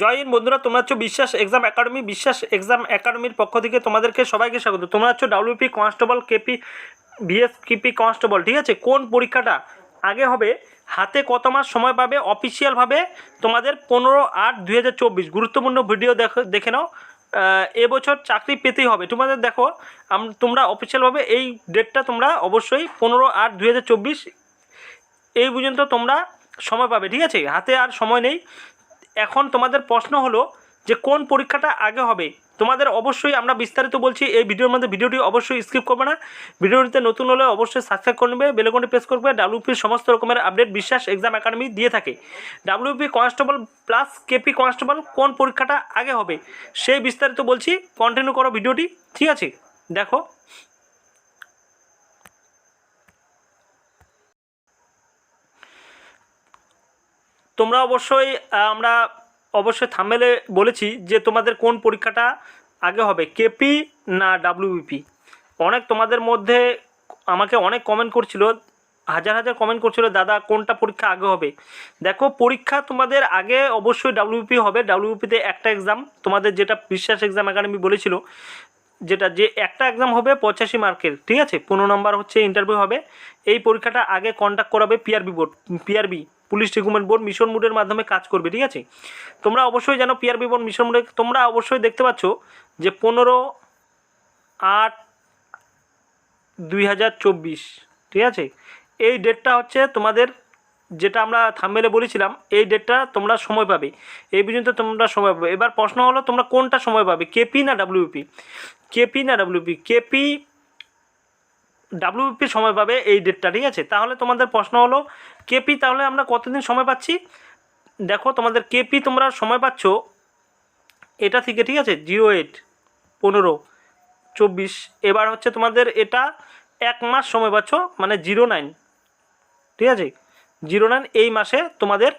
জয় হিন্দ বন্ধুরা, তোমরা হচ্ছে বিশ্বাস এক্সাম একাডেমি, বিশ্বাস এক্সাম একাডেমির পক্ষ থেকে তোমাদেরকে সবাইকে স্বাগত। তোমরা হচ্ছে WP constable KP BS KP constable ঠিক আছে? কোন পরীক্ষাটা আগে হবে, হাতে কত মাস সময় পাবে অফিসিয়ালভাবে তোমাদের পনেরো আট দুই গুরুত্বপূর্ণ ভিডিও দেখো, দেখে নাও। এবছর চাকরি পেতেই হবে। তোমাদের দেখো তোমরা অফিসিয়ালভাবে এই ডেটটা তোমরা অবশ্যই পনেরো আট দুই এই পর্যন্ত তোমরা সময় পাবে, ঠিক আছে? হাতে আর সময় নেই। এখন তোমাদের প্রশ্ন হলো যে কোন পরীক্ষাটা আগে হবে? তোমাদের অবশ্যই আমরা বিস্তারিত বলছি, এই ভিডিওর মধ্যে ভিডিওটি অবশ্যই স্কিপ করবে না। ভিডিওটিতে নতুন হলে অবশ্যই সাবস্ক্রাইব করে নেবে বেলেকনটি প্রেস করবে ডাব্লিউপির সমস্ত রকমের আপডেট বিশ্বাস এক্সাম একাডেমি দিয়ে থাকে। WP constable plus KP constable কোন পরীক্ষাটা আগে হবে? সেই বিস্তারিত বলছি কন্টিনিউ করো ভিডিওটি, ঠিক আছে? দেখো। তোমরা অবশ্যই আমরা অবশ্যই থামেলে বলেছি যে তোমাদের কোন পরীক্ষাটা আগে হবে কেপি না ডাব্লিউবিপি অনেক তোমাদের মধ্যে আমাকে অনেক কমেন্ট করছিল, হাজার হাজার কমেন্ট করছিল, দাদা, কোনটা পরীক্ষা আগে হবে? দেখো, পরীক্ষা তোমাদের আগে অবশ্যই ডাব্লিউপি হবে। ডাব্লিউপিতে একটা এক্সাম তোমাদের যেটা বিশ্বাস এক্সাম একাডেমি বলেছিল, যেটা যে একটা এক্সাম হবে পঁচাশি মার্কের, ঠিক আছে? পনেরো নম্বর হচ্ছে ইন্টারভিউ হবে। এই পরীক্ষাটা আগে কন্ট্যাক্ট করাবে PRB board PRB police recruitment board mission মোডের মাধ্যমে কাজ করবে, ঠিক আছে? তোমরা অবশ্যই জানো পিআরবি বোর্ড মিশন মোডে, তোমরা অবশ্যই দেখতে পাচ্ছ যে পনেরো আট দুই ঠিক আছে? এই ডেটটা হচ্ছে তোমাদের যেটা আমরা থাম্বেলে বলেছিলাম, এই ডেটটা তোমরা সময় পাবে। এই পর্যন্ত তোমরা সময় পাবে। এবার প্রশ্ন হলো, তোমরা কোনটা সময় পাবে? কেপি না ডাব্লিউপি কেপি না ডাব্লিউপি কেপি ডাব্লিউপি সময় পাবে এই ডেটটা ঠিক আছে? তাহলে তোমাদের প্রশ্ন হলো কেপি তাহলে আমরা কতদিন সময় পাচ্ছি? দেখো, তোমাদের কেপি তোমরা সময় পাচ্ছ এটা থেকে, ঠিক আছে? জিরো এইট পনেরো, চব্বিশ। এবার হচ্ছে তোমাদের এটা এক মাস সময় পাচ্ছ মানে জিরো নাইন ঠিক আছে? জিরো নাইন এই মাসে তোমাদের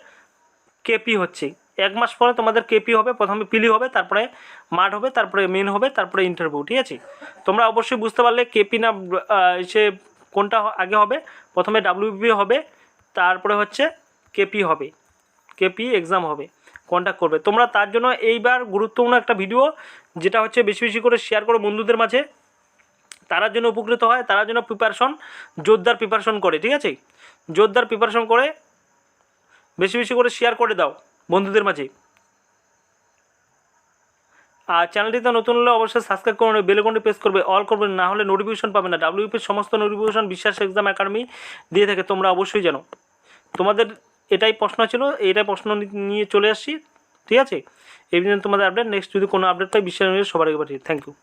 কেপি হচ্ছে। এক মাস পরে তোমাদের কেপি হবে, প্রথমে পিলি হবে, তারপরে মাঠ হবে, তারপরে মেন হবে, তারপরে ইন্টারভিউ ঠিক আছে? তোমরা অবশ্যই বুঝতে পারলে কেপি না সে কোনটা আগে হবে, প্রথমে ডাব্লিউপি হবে, তারপরে হচ্ছে কেপি হবে কেপি এক্সাম হবে কন্ট্যাক্ট করবে। তোমরা তার জন্য এইবার গুরুত্বপূর্ণ একটা ভিডিও যেটা হচ্ছে বেশি বেশি করে শেয়ার করো বন্ধুদের মাঝে। তারার জন্য উপকৃত হয় তারার জন্য প্রিপারেশন জোরদার প্রিপারেশন করে, ঠিক আছে? জোরদার প্রিপারেশন করে বেশি বেশি করে শেয়ার করে দাও। বন্ধুদের মাঝে। আর চ্যানেলটিতে নতুন হলে অবশ্যই সাবস্ক্রাইব করুন বেলকনটি প্রেস করবে অল করবে না হলে নোটিফিকেশন পাবে না। ডাব্লিউপির সমস্ত নোটিফিকেশন বিশ্বাস এক্সাম একাডেমি দিয়ে থাকে, তোমরা অবশ্যই জানো। তোমাদের এটাই প্রশ্ন ছিল এইটাই প্রশ্ন নিয়ে চলে আসছি, ঠিক আছে? এই জন্য তোমাদের আপডেট নেক্সট যদি কোনো আপডেট পাই, বিশ্বাস সবার আগে পাঠিয়ে থ্যাংক ইউ